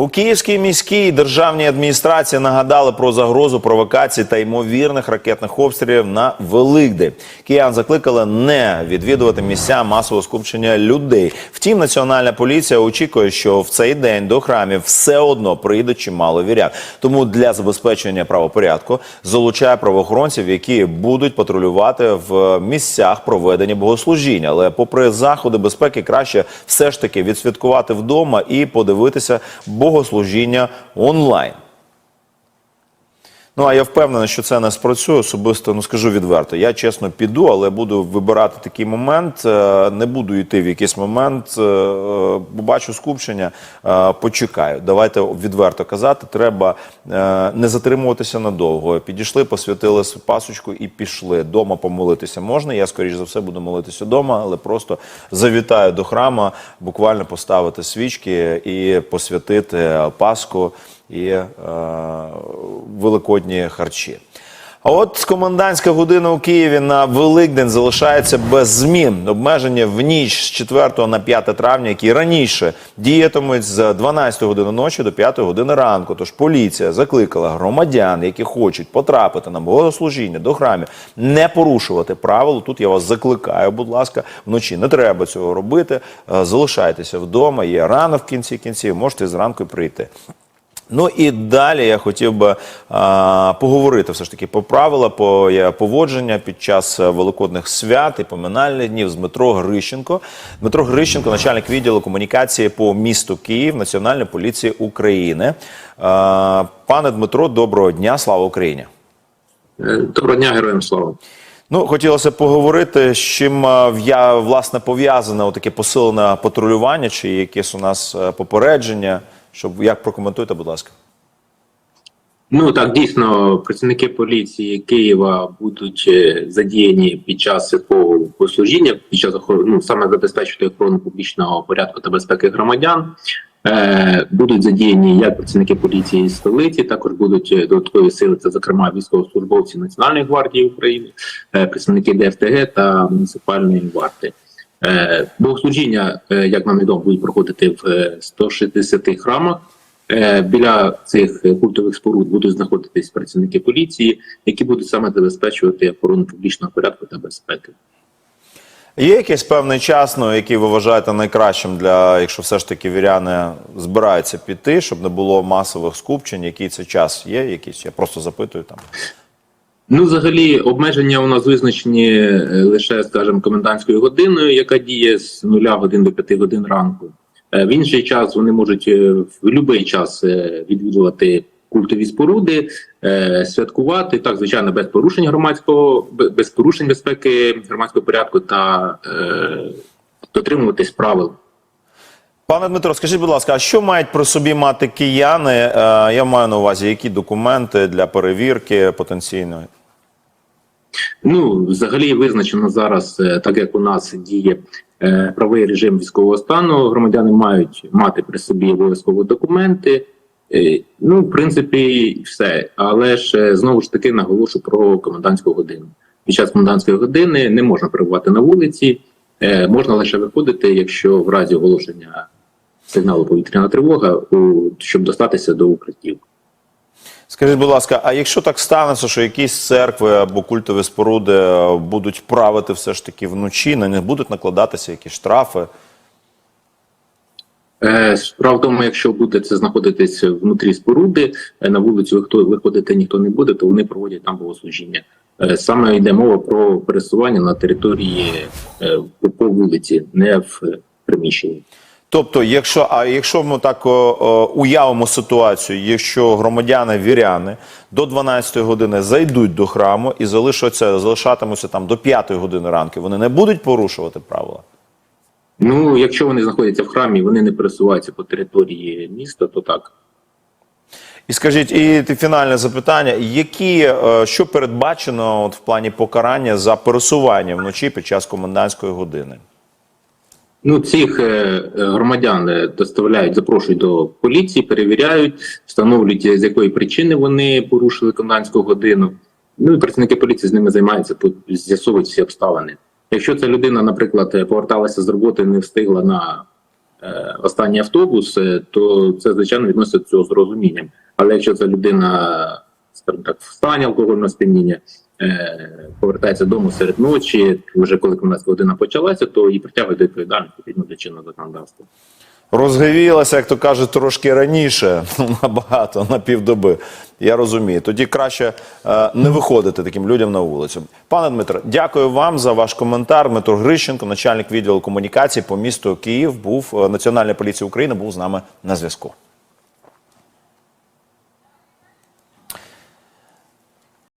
У Київській міській державній адміністрації нагадали про загрозу провокацій та ймовірних ракетних обстрілів на Великдень. Киян закликали не відвідувати місця масового скупчення людей. Втім, національна поліція очікує, що в цей день до храмів все одно прийде чимало вірян. Тому для забезпечення правопорядку залучає правоохоронців, які будуть патрулювати в місцях проведення богослужіння. Але попри заходи безпеки, краще все ж таки відсвяткувати вдома і подивитися богослужіння онлайн. Ну а я впевнений, що це не спрацює. Особисто ну скажу відверто. Я чесно піду, але буду вибирати такий момент. е, Не буду йти в якийсь момент. е, Побачу скупчення, е, почекаю. Давайте відверто казати. Треба не затримуватися надовго. Підійшли, посвятили пасочку і пішли. Дома помолитися можна. Я скоріш за все буду молитися вдома, але просто завітаю до храма, буквально поставити свічки і посвятити Пасху і е, великодні харчі. А от комендантська година у Києві на Великдень залишається без змін. Обмеження в ніч з 4 на 5 травня, які раніше діятимуть з 12 години ночі до 5 години ранку. Тож поліція закликала громадян, які хочуть потрапити на богослужіння до храмів, не порушувати правил. Тут я вас закликаю, будь ласка, вночі не треба цього робити. Е, Залишайтеся вдома. Є рано в кінці кінців, можете зранку прийти. Ну і далі я хотів би а, поговорити все ж таки про правила по е, поводження під час е, великодних свят і поминальних днів з Дмитро Грищенко. Дмитро Грищенко, начальник відділу комунікації по місту Київ Національної поліції України. А, пане Дмитро, доброго дня, слава Україні! Е, Доброго дня, героям слава. Ну, хотілося поговорити, з чим е, я власне пов'язане таке посилене патрулювання, чи якесь у нас е, попередження. Щоб як прокоментуйте, будь ласка. Ну так дійсно працівники поліції Києва будуть е, задіяні під час святкового послужіння, під час ну, саме забезпечити охорону публічного порядку та безпеки громадян. Е, будуть задіяні як працівники поліції столиці, також будуть е, додаткові сили, це зокрема військовослужбовці Національної гвардії України, е, представники ДФТГ та муніципальної варти. Е, Богослужіння, е, як нам відомо, будуть проходити в е, 160 храмах. Е, Біля цих культових споруд будуть знаходитись працівники поліції, які будуть саме забезпечувати охорону публічного порядку та безпеки. Є якийсь певний час, ну, який ви вважаєте найкращим для, якщо все ж таки віряни збираються піти, щоб не було масових скупчень, який це час є? Якийсь? Я просто запитую там. Ну, взагалі, обмеження у нас визначені е, лише, скажімо, комендантською годиною, яка діє з 0 годин до 5 годин ранку. Е, В інший час вони можуть е, в будь-який час відвідувати культові споруди, святкувати так, звичайно, без порушень громадського, без порушень безпеки громадського порядку та е, дотримуватись правил. Пане Дмитро, скажіть, будь ласка, а що мають при собі мати кияни? Я маю на увазі, які документи для перевірки потенційної? Ну, взагалі визначено зараз, е, так як у нас діє е, правий режим військового стану, громадяни мають мати при собі обов'язково документи. Е, Ну, в принципі, все. Але ж знову ж таки наголошу про комендантську годину. Під час комендантської години не можна перебувати на вулиці, можна лише виходити, якщо в разі оголошення сигналу повітряна тривога, щоб достатися до укриттів. Скажіть, будь ласка, а якщо так станеться, що якісь церкви або культові споруди е, будуть правити все ж таки вночі, на них будуть накладатися якісь штрафи? Е, Справа в тому, якщо буде це знаходитись внутрі споруди, е, на вулицю виходити ніхто не буде, то вони проводять там богослужіння. Саме йде мова про пересування на території по вулиці, не в приміщенні. Тобто, якщо а якщо ми так о, о, уявимо ситуацію, якщо громадяни віряни до 12 години зайдуть до храму і залишаться, залишатимуться там до 5 години ранку, вони не будуть порушувати правила? Ну, якщо вони знаходяться в храмі, вони не пересуваються по території міста, то так. І скажіть, і фінальне запитання: які е, що передбачено от в плані покарання за пересування вночі під час комендантської години? Ну, цих е, е, громадян е, доставляють, запрошують до поліції, перевіряють, встановлюють, з якої причини вони порушили комендантську годину. Ну і працівники поліції з ними займаються, з'ясовують всі обставини. Якщо ця людина, наприклад, поверталася з роботи, не встигла на е, останній автобус, то це звичайно відноситься до цього з розумінням. Але якщо це людина, скажімо так, в стані алкогольного сп'яніння, повертається додому серед ночі, вже коли комендантська година почалася, то її притягують до відповідальності відповідно до чинного законодавства. Розгрівілася, як то кажуть, трошки раніше, ну, набагато, на півдоби. Я розумію. Тоді краще е, не виходити таким людям на вулицю. Пане Дмитро, дякую вам за ваш коментар. Дмитро Грищенко, начальник відділу комунікації по місту Київ, був е, Національної поліції України, був з нами на зв'язку.